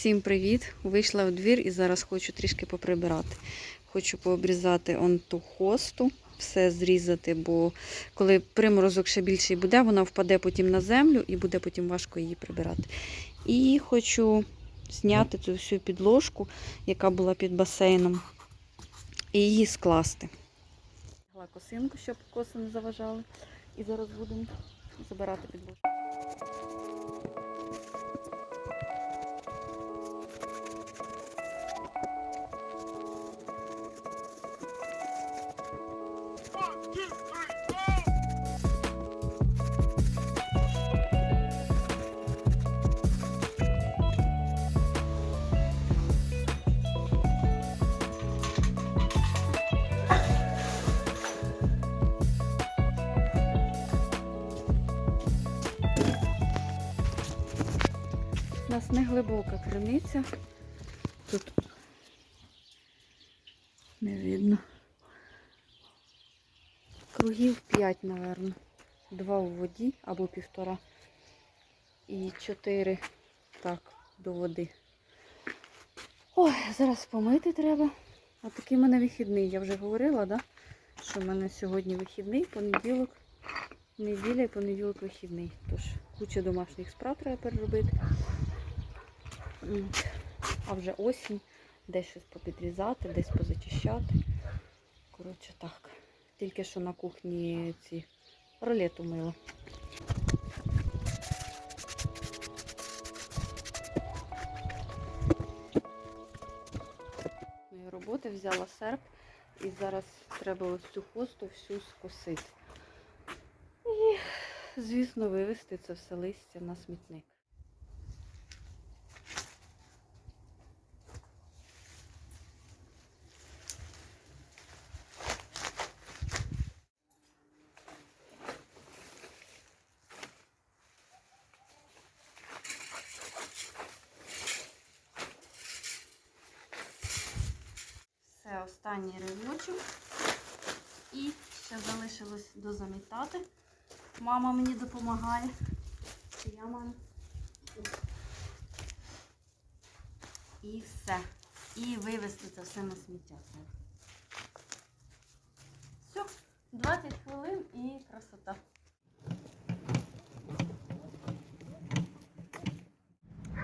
Всім привіт! Вийшла у двір і зараз хочу трішки поприбирати. Хочу пообрізати он ту хосту, все зрізати, бо коли приморозок ще більший буде, вона впаде потім на землю і буде потім важко її прибирати. І хочу зняти цю всю підложку, яка була під басейном, і її скласти. Косинку, щоб коси не заважали. І зараз будемо забирати підложку. У нас не глибока криниця. Тут не видно. Кругів 5, напевно. Два у воді або півтора. І чотири так, до води. Ой, зараз помити треба. А такий в мене вихідний. Я вже говорила, да? що в мене сьогодні вихідний, понеділок, неділя і понеділок вихідний. Тож куча домашніх справ треба переробити. А вже осінь, десь щось попідрізати, десь позачищати. Коротше, так. Тільки що на кухні ці ролету мила. Мої роботи взяла серп і зараз треба ось цю хосту всю скосити. І, звісно, вивезти це все листя на смітник. Все, останній ривочок. І ще залишилось дозамітати. Мама мені допомагає. Я мамі. І все. І вивезти це все на сміття. Все, 20 хвилин і красота.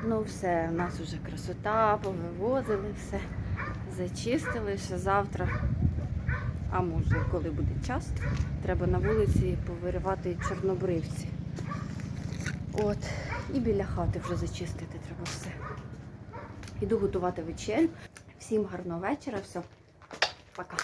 Ну все, у нас вже красота, повивозили все, зачистили ще завтра. А може, коли буде час, треба на вулиці повиривати чорнобривці. От, і біля хати вже зачистити треба все. Іду готувати вечерю. Всім гарного вечора, все, пока.